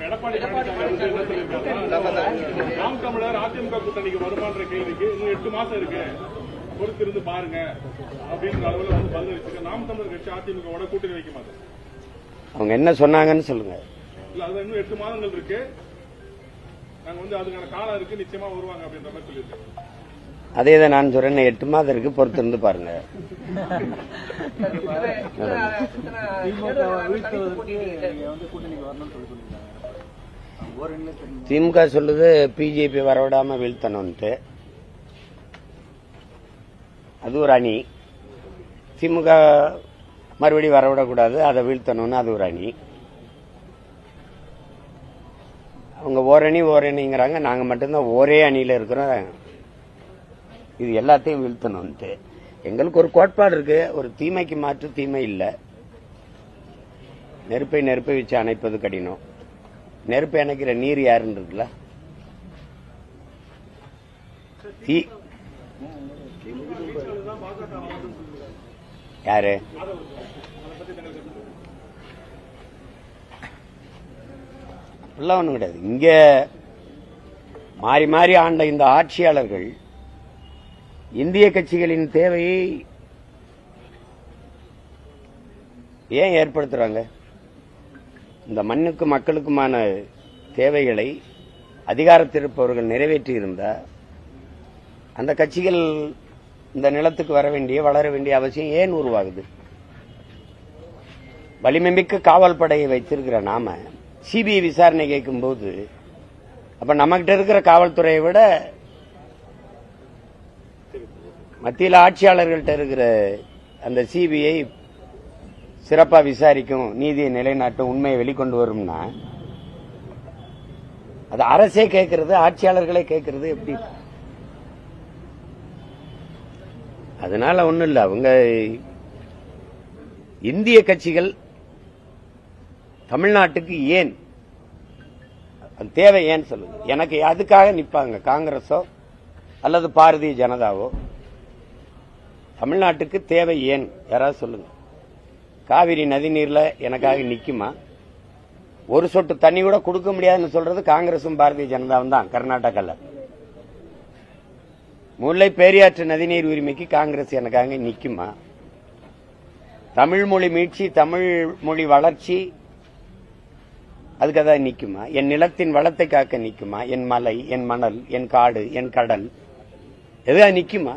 எடப்பாடி நாம் தமிழர் அதிமுக கூட்டணிக்கு வருமான்ற கேள்விக்கு இன்னும் எட்டு மாசம் இருக்கு. பொறுத்திருந்து பாருங்க. அப்படின்ற அளவுல வந்து பதில் வச்சிருக்க நாம் தமிழர் கட்சி அதிமுகவோட கூட்டணி வைக்க மாட்டோம். அவங்க என்ன சொன்னாங்கன்னு சொல்லுங்க. இல்ல அது இன்னும் எட்டு மாதங்கள் இருக்கு. நாங்க வந்து அதுக்கான காலம் இருக்கு. நிச்சயமா வருவாங்க அப்படின்ற மாதிரி சொல்லியிருக்கோம் அதே தான் நான் சொல்றேன் எட்டு மாதம் இருக்கு பொறுத்திருந்து பாருங்க. திமுக சொல்லுது பிஜேபி வரவிடாம வீழ்த்தணும்ட்டு அது ஒரு அணி. திமுக மறுபடியும் வரவிடக்கூடாது அதை வீழ்த்தணும்னு அது ஒரு அணி. அவங்க ஓரணி ஓரணிங்கிறாங்க நாங்க மட்டும்தான் ஒரே அணியில இருக்கிறோம். இது எல்லாத்தையும் வீழ்த்தணும்ட்டு. எங்களுக்கு ஒரு கோட்பாடு இருக்கு. ஒரு தீமைக்கு மாற்று தீமை இல்லை. நெருப்பை நெருப்பை வச்சு அணைப்பது கடினம். நெருப்பை அணைக்கிற நீர் யாருன்னு இருக்குல்ல? தீ யாரு? அப்படிலாம் ஒன்றும் கிடையாது. இங்க மாறி மாறி ஆண்ட இந்த ஆட்சியாளர்கள் இந்திய கட்சிகளின் தேவையை ஏன் ஏற்படுத்துறாங்க? இந்த மண்ணுக்கு மக்களுக்குமான தேவைகளை அதிகாரத்திருப்பவர்கள் நிறைவேற்றி அந்த கட்சிகள் இந்த நிலத்துக்கு வர வேண்டிய வளர வேண்டிய அவசியம் ஏன் உருவாகுது? வலிமைமிக்க காவல் படையை வைத்திருக்கிற நாம சிபிஐ விசாரணை கேட்கும்போது அப்ப நம்மகிட்ட இருக்கிற காவல்துறையை விட மத்தியில் ஆட்சியாளர்கள்ட்ட இருக்கிற அந்த சிபிஐ சிறப்பா விசாரிக்கும் நீதியை நிலைநாட்டும் உண்மையை வெளிக்கொண்டு வரும்னா அது அரசே கேட்கறது ஆட்சியாளர்களே கேட்கறது எப்படி? அதனால ஒண்ணும் இல்ல. அவங்க இந்திய கட்சிகள் தமிழ்நாட்டுக்கு ஏன் அது தேவை ஏன் சொல்லுங்க. எனக்கு அதுக்காக நிற்பாங்க காங்கிரஸோ அல்லது பாரதிய ஜனதாவோ தமிழ்நாட்டுக்கு தேவை ஏன்? யாராவது சொல்லுங்க. காவிரி நதிநீரில் எனக்காக நிற்குமா ஒரு சொட்டு தண்ணி கூட கொடுக்க முடியாதுன்னு சொல்றது காங்கிரசும் பாரதிய ஜனதாவும் தான் கர்நாடகாவில் முல்லை பெரியாற்று நதிநீர் உரிமைக்கு காங்கிரஸ் எனக்காக நிற்குமா தமிழ் மொழி மீட்சி தமிழ் மொழி வளர்ச்சி அதுக்கு அதான் நிற்குமா என் நிலத்தின் வளத்தை காக்க நிற்குமா என் மலை என் மணல் என் காடு என் கடல் எதுக்காக நிற்குமா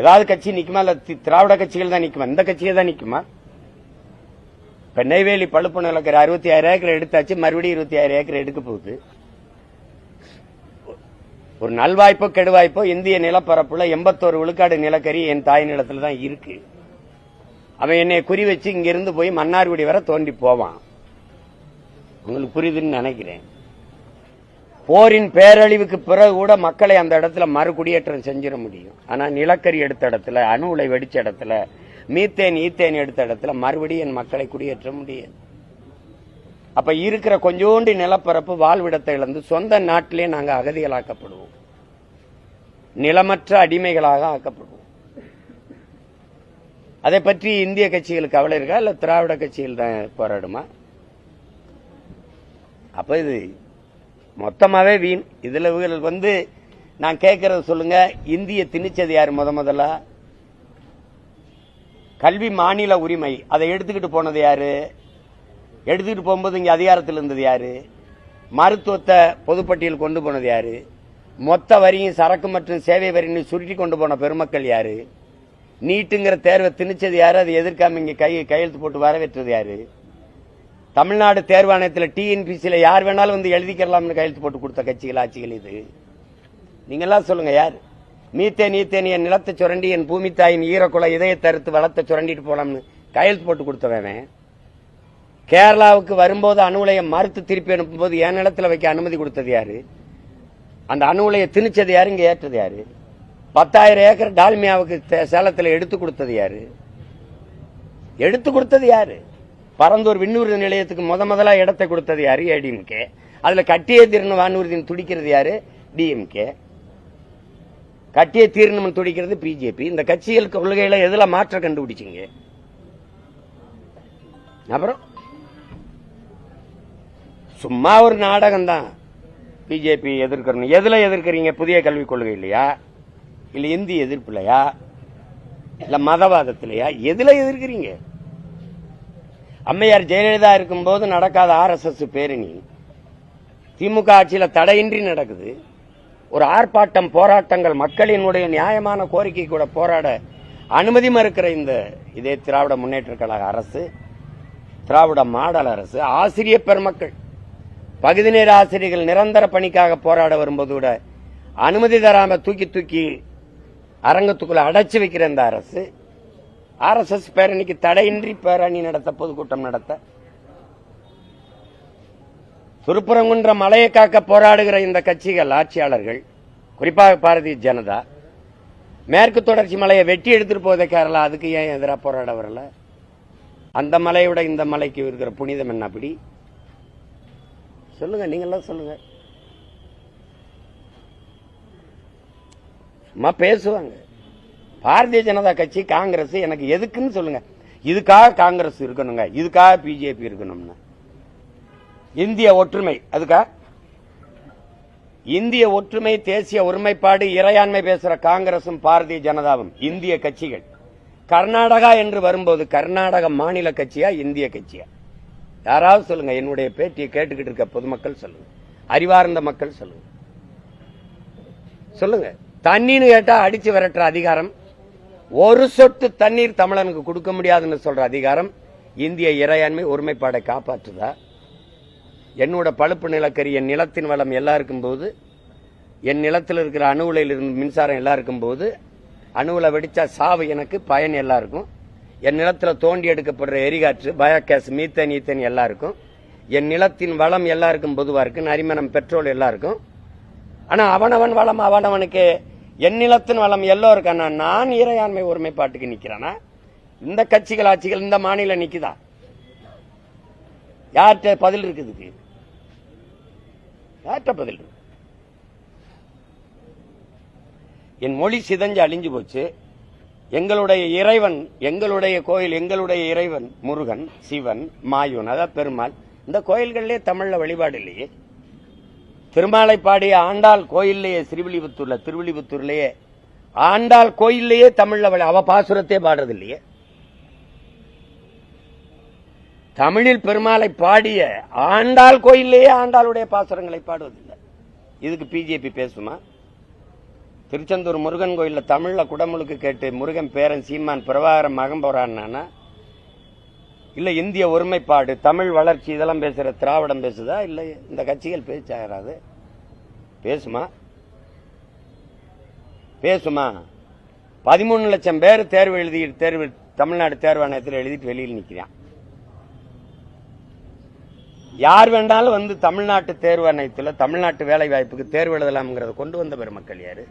ஏதாவது கட்சி நிற்குமா இல்ல திராவிட கட்சிகள் தான் நிற்குமா இந்த கட்சியை தான் நிற்குமா இப்ப நெய்வேலி பழுப்பு நிலக்கிற அறுபத்தி ஆயிரம் ஏக்கர் எடுத்தாச்சு. மறுபடியும் இருபத்தி ஆயிரம் ஏக்கர் எடுக்க போகுது. ஒரு நல்வாய்ப்போ கெடுவாய்ப்போ இந்திய நிலப்பரப்புல எண்பத்தோரு விழுக்காடு நிலக்கரி என் தாய் நிலத்துல தான் இருக்கு. அவன் என்னை குறி வச்சு இங்கிருந்து போய் மன்னார்குடி வரை தோண்டி போவான். உங்களுக்கு புரியுதுன்னு நினைக்கிறேன். போரின் பேரழிவுக்கு பிறகு கூட மக்களை அந்த இடத்துல மறுகுடியேற்றம் செஞ்சிட முடியும். ஆனால் நிலக்கரி எடுத்த இடத்துல அணு உலை வெடிச்ச இடத்துல மீத்தேன் ஈத்தேன் எடுத்த இடத்துல மறுபடியும் என் மக்களை குடியேற்ற முடியாது. அப்ப இருக்கிற கொஞ்சோண்டு நிலப்பரப்பு வாழ்விடத்தை இழந்து சொந்த நாட்டிலே நாங்கள் அகதிகளாக்கப்படுவோம். நிலமற்ற அடிமைகளாக ஆக்கப்படுவோம். அதை பற்றி இந்திய கட்சிகளுக்கு கவலை இருக்கா? இல்ல திராவிட கட்சிகள் தான் போராடுமா? அப்ப இது மொத்தமாகவே வீண். இதில் வந்து நான் கேட்கறத சொல்லுங்க. இந்திய திணிச்சது யார் முத முதல்ல? கல்வி மாநில உரிமை. அதை எடுத்துக்கிட்டு போனது யாரு? எடுத்துக்கிட்டு போகும்போது இங்கே அதிகாரத்தில் இருந்தது யாரு? மருத்துவத்தை பொதுப்பட்டியல் கொண்டு போனது யாரு? மொத்த வரியும் சரக்கு மற்றும் சேவை வரியும் சுருட்டி கொண்டு போன பெருமக்கள் யாரு? நீட்டுங்கிற தேர்வை திணிச்சது யாரு? அதை எதிர்க்காம இங்கே கை கையெழுத்து போட்டு வரவேற்றது யாரு? தமிழ்நாடு தேர்வாணையத்தில் டிஎன்பிசியில் யார் வேணாலும் வந்து எழுதிக்கிறலாம்னு கையெழுத்து போட்டு கொடுத்த கட்சிகள் ஆட்சிகள் இது. நீங்கள்லாம் சொல்லுங்க யார்? மீத்தே நீத்தேன் என் நிலத்தை சுரண்டி என் பூமி தாயின் ஈரக்குலை இதய தருத்து வளத்தை சுரண்டிட்டு போலாம்னு கையெழுத்து போட்டு கொடுத்தவன் கேரளாவுக்கு வரும்போது அணு உலையை மறுத்து திருப்பி அனுப்பும்போது என் நிலத்தில் வைக்க அனுமதி கொடுத்தது யாரு? அந்த அணு உலையை திணிச்சது யாரு இங்கே ஏற்றது யாரு? பத்தாயிரம் ஏக்கர் டால்மியாவுக்கு சேலத்தில் எடுத்து கொடுத்தது யாரு? எடுத்து கொடுத்தது யாரு? பரந்தூர் விண்ணூர்தி நிலையத்துக்கு முத முதலா இடத்தை கொடுத்தது யாரு? ஏடிஎம்கே அதுல கட்டியே தீரணும் வானூர்தின்னு துடிக்கிறது யாரு? டிஎம்கே கட்டியே தீரணும்னு துடிக்கிறது பிஜேபி இந்த கட்சிகள் கொள்கையில எதுல மாற்றம் கண்டுபிடிச்சீங்க? அப்புறம்? சும்மா ஒரு நாடகம் தான் பிஜேபி எதிர்க்கணும். எதுல எதிர்க்கிறீங்க? புதிய கல்விக் கொள்கை இல்லையா இல்ல இந்தி எதிர்ப்பு இல்லையா இல்ல மதவாதத்திலையா? எதுல எதிர்க்கிறீங்க? அம்மையார் ஜெயலலிதா இருக்கும்போது நடக்காத ஆர்எஸ்எஸ் பேரணி. திமுக ஆட்சியில் தடையின்றி நடக்குது. ஒரு ஆர்ப்பாட்டம் போராட்டங்கள் மக்களினுடைய நியாயமான கோரிக்கை கூட போராட அனுமதி மறுக்கிற இந்த இதே திராவிட முன்னேற்ற கழக அரசு திராவிட மாடல் அரசு ஆசிரிய பெருமக்கள் பகுதி நேர ஆசிரியர்கள் நிரந்தர பணிக்காக போராட வரும்போது கூட அனுமதி தராம தூக்கி தூக்கி அரங்கத்துக்குள்ள அடைச்சி வைக்கிற இந்த அரசு ஆர்எஸ்எஸ் பேரணிக்கு தடையின்றி பேரணி நடத்த பொதுக்கூட்டம் நடத்த. திருப்பரங்குன்ற மலையை காக்க போராடுகிற இந்த கட்சிகள் ஆட்சியாளர்கள் குறிப்பாக பாரதிய ஜனதா மேற்கு தொடர்ச்சி மலையை வெட்டி எடுத்துட்டு போதே கேரளா அதுக்கு ஏன் எதிராக போராட வரல? அந்த மலையோட விட இந்த மலைக்கு இருக்கிற புனிதம் என்ன அப்படி? சொல்லுங்க நீங்களாம் சொல்லுங்க. சும்மா பேசுவாங்க. பாரதிய ஜனதா கட்சி காங்கிரஸ் எனக்கு எதுக்குன்னு சொல்லுங்க. இதுக்காக காங்கிரஸ் இருக்கணுங்க. இதுக்காக பிஜேபி இருக்கணும்னு. இந்திய ஒற்றுமை அதுக்கா? இந்திய ஒற்றுமை தேசிய ஒருமைப்பாடு இறையாண்மை பேசுற காங்கிரசும் பாரதிய ஜனதாவும் இந்திய கட்சிகள். கர்நாடகா என்று வரும்போது கர்நாடக மாநில கட்சியா இந்திய கட்சியா? யாராவது சொல்லுங்க. என்னுடைய பேட்டியை கேட்டுக்கிட்டு இருக்க பொதுமக்கள் சொல்லுங்க. அறிவார்ந்த மக்கள் சொல்லுங்க. சொல்லுங்க. தண்ணின்னு கேட்டா அடிச்சு விரட்டுற அதிகாரம் ஒரு சொட்டு தண்ணீர் தமிழனுக்கு கொடுக்க முடியாதுன்னு சொல்ற அதிகாரம் இந்திய இறையாண்மை ஒருமைப்பாடை காப்பாற்றுதா? என்னோட பழுப்பு நிலக்கரி என் நிலத்தின் வளம் எல்லாம் இருக்கும்போது என் நிலத்தில் இருக்கிற அணு இருந்து மின்சாரம் எல்லாம் இருக்கும்போது அணுவில் வெடிச்சா சாவு எனக்கு பயன் எல்லாம் இருக்கும் என் நிலத்தில் தோண்டி எடுக்கப்படுற எரிகாற்று பயோகேஸ் மீத்தேன் ஈத்தேன் எல்லாம் இருக்கும் என் நிலத்தின் வளம் எல்லாருக்கும் பொதுவாக இருக்கு நரிமணம் பெட்ரோல் எல்லாம் இருக்கும் அவனவன் வளம் அவனவனுக்கு என் நிலத்தின் வளம் எல்லோ இருக்கானா நான் இறையாண்மை ஒருமைப்பாட்டுக்கு நிக்கிறானா இந்த கட்சிகள் ஆட்சிகள் இந்த மாநிலம் நிக்குதா? யார்கிட்ட பதில் இருக்குதுக்கு யார்கிட்ட பதில் இருக்கு? என் மொழி சிதஞ்சு அழிஞ்சு போச்சு. எங்களுடைய இறைவன் எங்களுடைய கோயில் எங்களுடைய இறைவன் முருகன் சிவன் மாயூன் அதான் பெருமாள். இந்த கோயில்கள்லேயே தமிழில் வழிபாடு இல்லையே. திருமாலை பாடிய ஆண்டாள் கோயில்லையே ஸ்ரீவில்லிபுத்தூர்ல திருவில்லிபுத்தூர்லயே ஆண்டாள் கோயில்லையே தமிழ்ல அவ பாசுரத்தே பாடுறது இல்லையே தமிழில் பெருமாளை பாடிய ஆண்டாள் கோயில்லையே ஆண்டாளுடைய பாசுரங்களை பாடுவதில்லை. இதுக்கு பிஜேபி பேசுமா? திருச்செந்தூர் முருகன் கோயில்ல தமிழ்ல குடமுழுக்கு கேட்டு முருகன் பேரன் சீமான் பிரபாகரம் மகன் போறான்னா இல்ல இந்திய ஒருமைப்பாடு தமிழ் வளர்ச்சி இதெல்லாம் பேசுற திராவிடம் பேசுதா? இல்ல இந்த கட்சிகள் பேச்சாகிறாது பேசுமா? பேசுமா? பதிமூணு லட்சம் பேர் தேர்வு எழுதி தேர்வு தமிழ்நாடு தேர்வாணையத்தில் எழுதிட்டு வெளியில் நிற்கிறான் யார் வேண்டாலும் வந்து தமிழ்நாட்டு தேர்வாணையத்தில் தமிழ்நாட்டு வேலை வாய்ப்புக்கு தேர்வு எழுதலாம்ங்கிறத கொண்டு வந்த பெருமக்கள் யாரு?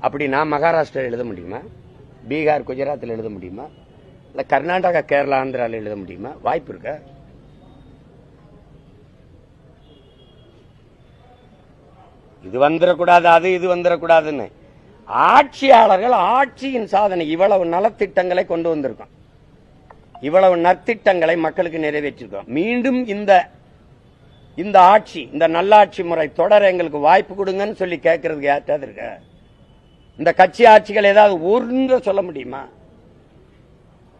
அப்படி நான் மகாராஷ்டிரா எழுத முடியுமா? பீகார் குஜராத்தில் எழுத முடியுமா? இல்லை கர்நாடகா கேரளா ஆந்திராவில் எழுத முடியுமா? வாய்ப்பு இருக்கா? இது வந்துடக்கூடாது அது இது வந்துடக்கூடாதுன்னு ஆட்சியாளர்கள் ஆட்சியின் சாதனை இவ்வளவு நலத்திட்டங்களை கொண்டு வந்திருக்கோம். இவ்வளவு நற்திட்டங்களை மக்களுக்கு நிறைவேற்றிருக்கோம். மீண்டும் இந்த இந்த ஆட்சி இந்த நல்லாட்சி முறை தொடர எங்களுக்கு வாய்ப்பு கொடுங்கன்னு சொல்லி கேட்கறதுக்கு யார்ட்டாவது இருக்க? இந்த கட்சி ஆட்சிகள் ஏதாவது ஒன்று சொல்ல முடியுமா?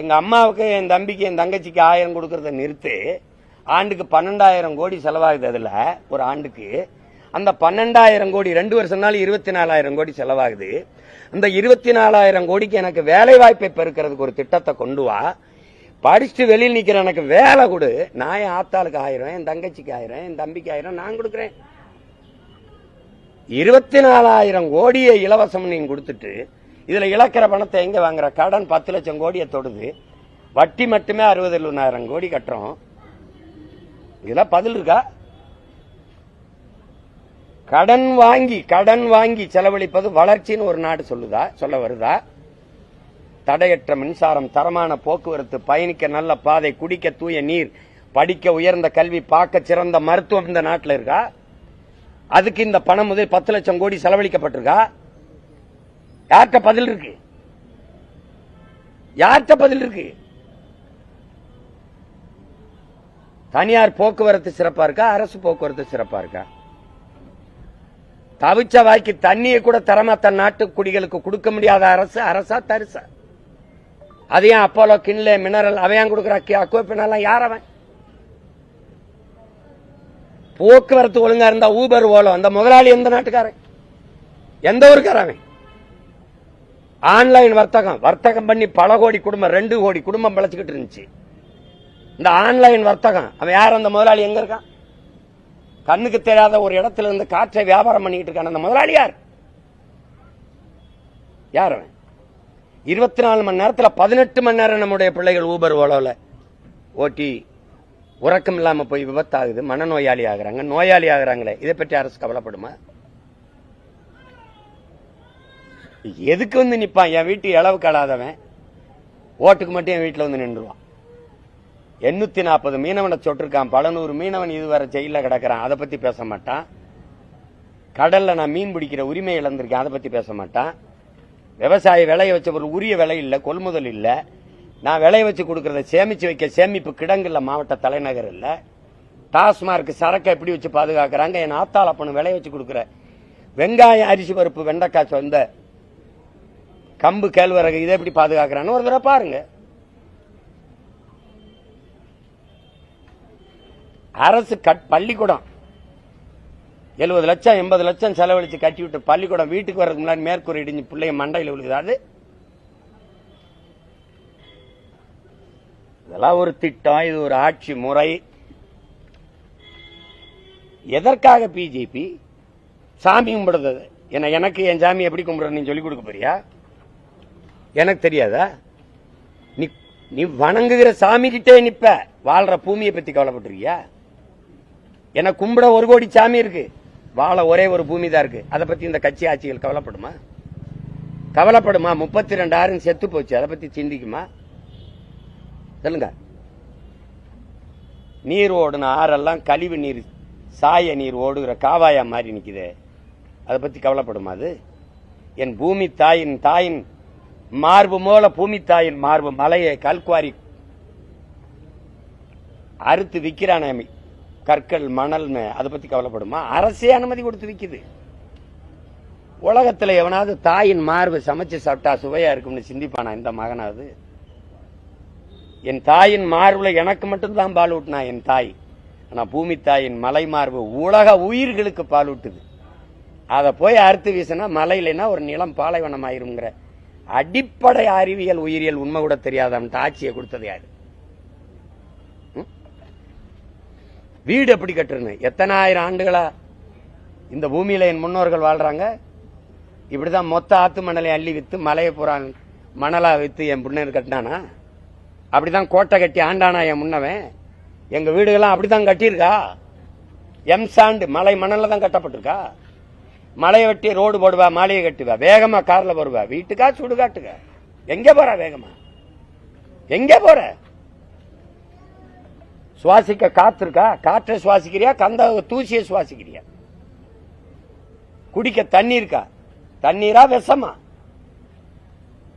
எங்கள் அம்மாவுக்கு என் தம்பிக்கு என் தங்கச்சிக்கு ஆயிரம் கொடுக்கறத நிறுத்து ஆண்டுக்கு பன்னெண்டாயிரம் கோடி செலவாகுது அதில் ஒரு ஆண்டுக்கு. அந்த பன்னெண்டாயிரம் கோடி ரெண்டு வருஷம்னாலும் இருபத்தி நாலாயிரம் கோடி செலவாகுது. அந்த இருபத்தி நாலாயிரம் கோடிக்கு எனக்கு வேலை வாய்ப்பை பெருக்கிறதுக்கு ஒரு திட்டத்தை கொண்டு வா. படிச்சுட்டு வெளியில் நிற்கிற எனக்கு வேலை கொடு. நான் என் ஆத்தாளுக்கு ஆயிரம் என் தங்கச்சிக்கு ஆயிரம் என் தம்பிக்கு ஆயிரம் நான் கொடுக்குறேன். இருபத்தி நாலாயிரம் கோடியை இலவசம் நீங்கள் கொடுத்துட்டு இதில் இழக்கிற பணத்தை எங்கே வாங்குற? கடன் பத்து லட்சம் கோடியை தொடுது. வட்டி மட்டுமே அறுபது எழுபதாயிரம் கோடி கட்டுறோம். இதெல்லாம் பதில் இருக்கா? கடன் வாங்கி கடன் வாங்கி செலவழிப்பது வளர்ச்சின்னு ஒரு நாடு சொல்லுதா? சொல்ல வருதா? தடையற்ற மின்சாரம் தரமான போக்குவரத்து பயணிக்க நல்ல பாதை குடிக்க தூய நீர் படிக்க உயர்ந்த கல்வி பார்க்க சிறந்த மருத்துவம் இந்த நாட்டில் இருக்கா? அதுக்கு இந்த பணம் முதல் பத்து லட்சம் கோடி செலவழிக்கப்பட்டிருக்கா? யார்கிட்ட பதில் இருக்கு? யார்கிட்ட பதில் இருக்கு? தனியார் போக்குவரத்து சிறப்பா இருக்கா? அரசு போக்குவரத்து சிறப்பா இருக்கா? தவிச்ச வாய்க்கு தண்ணியை கூட தரமா தன் நாட்டு குடிகளுக்கு கொடுக்க முடியாத அரசு அரசா தரிசா? அதையும் அப்போலோ கிண்லே மினரல் அவையான் கொடுக்குற? அக்குவப்பினெல்லாம் யார் அவன்? போக்குவரத்து ஒழுங்கா இருந்தா ஊபர் ஓலம் அந்த முதலாளி எந்த நாட்டுக்காரன்? எந்த ஊருக்காரன் அவன்? ஆன்லைன் வர்த்தகம். வர்த்தகம் பண்ணி பல கோடி குடும்பம் ரெண்டு கோடி குடும்பம் பிழைச்சிக்கிட்டு இருந்துச்சு. இந்த ஆன்லைன் வர்த்தகம் அவன் யார்? அந்த முதலாளி எங்க இருக்கான்? கண்ணுக்கு தெரியாத ஒரு இடத்துல இருந்து காற்றை வியாபாரம் பண்ணிக்கிட்டு இருக்கான். அந்த முதலாளி யார்? யார் அவன்? இருபத்தி நாலு மணி நேரத்தில் பதினெட்டு மணி நேரம் நம்முடைய பிள்ளைகள் ஊபர் ஓலோவில் ஓட்டி உறக்கம் இல்லாமல் போய் விபத்தாகுது. மனநோயாளி ஆகிறாங்க. நோயாளி ஆகிறாங்களே. இதை பற்றி அரசு கவலைப்படுமா? எதுக்கு வந்து நிற்பான் என் வீட்டு இளவு கடாதவன் ஓட்டுக்கு மட்டும் என் வீட்டில் வந்து நின்றுவான். எண்ணூத்தி நாற்பது மீனவனை சொட்டிருக்கான். பல நூறு மீனவன் இதுவரை ஜெயிலில் கிடக்கிறான். அதை பற்றி பேச மாட்டான். கடலில் நான் மீன் பிடிக்கிற உரிமை இழந்திருக்கேன். அதை பற்றி பேச மாட்டான். விவசாய விளைய வச்ச ஒரு உரிய விலை இல்லை கொள்முதல் இல்லை. நான் விளைய வச்சு கொடுக்கறத சேமித்து வைக்க சேமிப்பு கிடங்கு மாவட்ட தலைநகர் இல்லை. டாஸ்மார்க் சரக்கை எப்படி வச்சு பாதுகாக்கிறாங்க? என் ஆத்தாள் அப்பனு விளைய வச்சு கொடுக்குற வெங்காயம் அரிசி பருப்பு வெண்டைக்காய் சொந்த கம்பு கேழ்வரகு இதை எப்படி பாதுகாக்கிறான்னு ஒரு தடவை பாருங்க. அரசு கட் பள்ளிக்கூடம். எழுபது லட்சம் எண்பது லட்சம் செலவழிச்சு கட்டி விட்டு பள்ளிக்கூடம் வீட்டுக்கு வர்றதுக்கு முன்னாடி மேற்கூரை இடிஞ்சு பிள்ளைய மண்டையில் விழுகுது. அது இதெல்லாம் ஒரு திட்டம் இது ஒரு ஆட்சி முறை. எதற்காக பிஜேபி சாமி கும்பிடுறது. என்ன எனக்கு என் சாமி எப்படி கும்பிடுறது சொல்லிக் கொடுக்க போறியா? எனக்கு தெரியாதா? நீ நீ வணங்குகிற சாமி கிட்டே நிப்ப. வாழ்ற பூமியை பத்தி கவலைப்பட்டிருக்கியா? ஏன்னா கும்பிட ஒரு கோடி சாமி இருக்கு. வாழ ஒரே ஒரு பூமி தான் இருக்கு. அதை பத்தி இந்த கட்சி ஆட்சிகள் கவலைப்படுமா? கவலைப்படுமா? முப்பத்தி ரெண்டாயிரம் செத்து போச்சு. அதை பத்தி சிந்திக்குமா? சொல்லுங்க. நீர் ஓடுன ஆறெல்லாம் கழிவு நீர் சாய நீர் ஓடுகிற காவாயா மாறி நிக்குது. அதை பத்தி கவலைப்படுமா அது? என் பூமி தாயின் தாயின் மார்பு மூல பூமி தாயின் மார்பு மலையை கல்குவாரி அறுத்து விக்கிறானே கற்கள் மணல்னு. அதை பத்தி கவலைப்படுமா? அரசே அனுமதி கொடுத்து விற்கிது உலகத்துல எவனாவது தாயின் மார்பு சமைச்சு சாப்பிட்டா சுவையா இருக்கும்னு சிந்திப்பானா இந்த மகனாவது? என் தாயின் மார்புல எனக்கு மட்டும்தான் பால் ஊட்டினா என் தாய்? ஆனா பூமி தாயின் மலை மார்பு உலக உயிர்களுக்கு பால் ஊட்டுது. அதை போய் அறுத்து வீசினா மலை இல்லைன்னா ஒரு நிலம் பாலைவனம் ஆயிருங்கிற அடிப்படை அறிவியல் உயிரியல் உண்மை கூட தெரியாதவன்ட்டு ஆட்சியை கொடுத்தது யாரு? ம்? வீடு எப்படி கட்டுறது? எத்தனை ஆயிரம் ஆண்டுகளா இந்த பூமியில என் முன்னோர்கள் வாழ்றாங்க? இப்படிதான் மொத்த ஆத்து மணலை அள்ளி வித்து மலையை புறான் மணலா வித்து என் முன்னர் கட்டினானா? அப்படிதான் கோட்டை கட்டி ஆண்டானா என் முன்னவன்? எங்க வீடுகள்லாம் அப்படிதான் கட்டியிருக்கா? எம் சாண்டு மலை மணல்ல தான் கட்டப்பட்டிருக்கா? மலையை வெட்டி ரோடு போடுவா மாலையை கட்டுவா வேகமா கார்ல போடுவா வீட்டுக்கா சுடுகாட்டுக்க. எங்க போற வேகமா? எங்க போற? சுவாசிக்க காத்து இருக்கா காற்றை சுவாசிக்கிறியா? கந்த தூசியை சுவாசிக்கிறியா? குடிக்க தண்ணி இருக்கா தண்ணீரா விஷமா?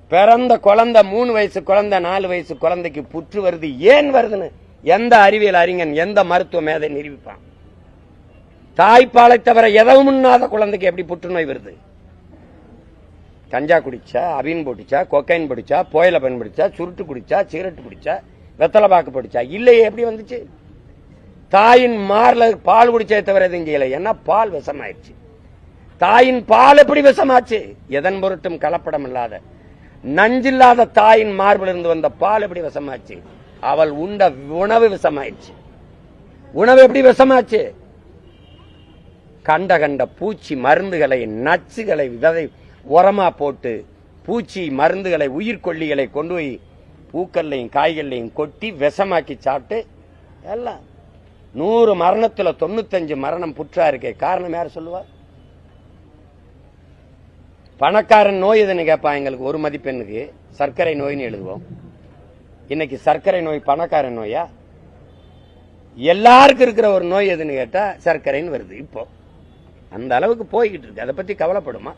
பிறந்த குழந்தை மூணு வயசு குழந்தை நாலு வயசு குழந்தைக்கு புற்று வருது. ஏன் வருதுன்னு? எந்த அறிவியல் அறிஞன் எந்த மருத்துவ மேதை நிரூபிப்பான்? தாய்ப்பாலை தவிர எதவும் இல்லாத குழந்தைக்கு எப்படி புற்றுநோய் வருது? கஞ்சா குடிச்சா அபின் போட்டுச்சா கொக்கைன் பிடிச்சா புயல பயன்படுத்தா சுருட்டு குடிச்சா சிகரெட் குடிச்சா வெத்தலை பாக்கு பிடிச்சா இல்லையே எப்படி வந்துச்சு? தாயின் மார்ல பால் குடிச்சே தவிர எதுவும் செய்யல. ஏன்னா பால் விஷமாயிருச்சு தாயின் பால் எப்படி விஷமாச்சு? எதன் பொருட்டும் கலப்படம் இல்லாத நஞ்சில்லாத தாயின் மார்பில் இருந்து வந்த பால் எப்படி விஷமாச்சு? அவள் உண்ட உணவு விஷமாயிடுச்சு. உணவு எப்படி விஷமாச்சு? கண்ட கண்ட பூச்சி மருந்துகளை நச்சுகளை விதை உரமா போட்டு பூச்சி மருந்துகளை உயிர்கொல்லிகளை கொண்டு போய் பூக்கள்லையும் காய்கள்லையும் கொட்டி விஷமாக்கி சாப்பிட்டு எல்லாம். நூறு மரணத்தில் தொண்ணூத்தஞ்சு மரணம் புற்றா இருக்கே காரணம் யார் சொல்லுவார் பணக்காரன் நோய் எதுன்னு கேட்பான் எங்களுக்கு ஒரு மதிப்பெண்ணுக்கு சர்க்கரை நோய்னு எழுதுவோம். இன்னைக்கு சர்க்கரை நோய் பணக்காரன் நோயா? எல்லாருக்கும் இருக்கிற ஒரு நோய் எதுன்னு கேட்டா சர்க்கரைன்னு வருது. இப்போ அந்த அளவுக்கு போய்கிட்டு இருக்கு. அதை பத்தி கவலைப்படுமா?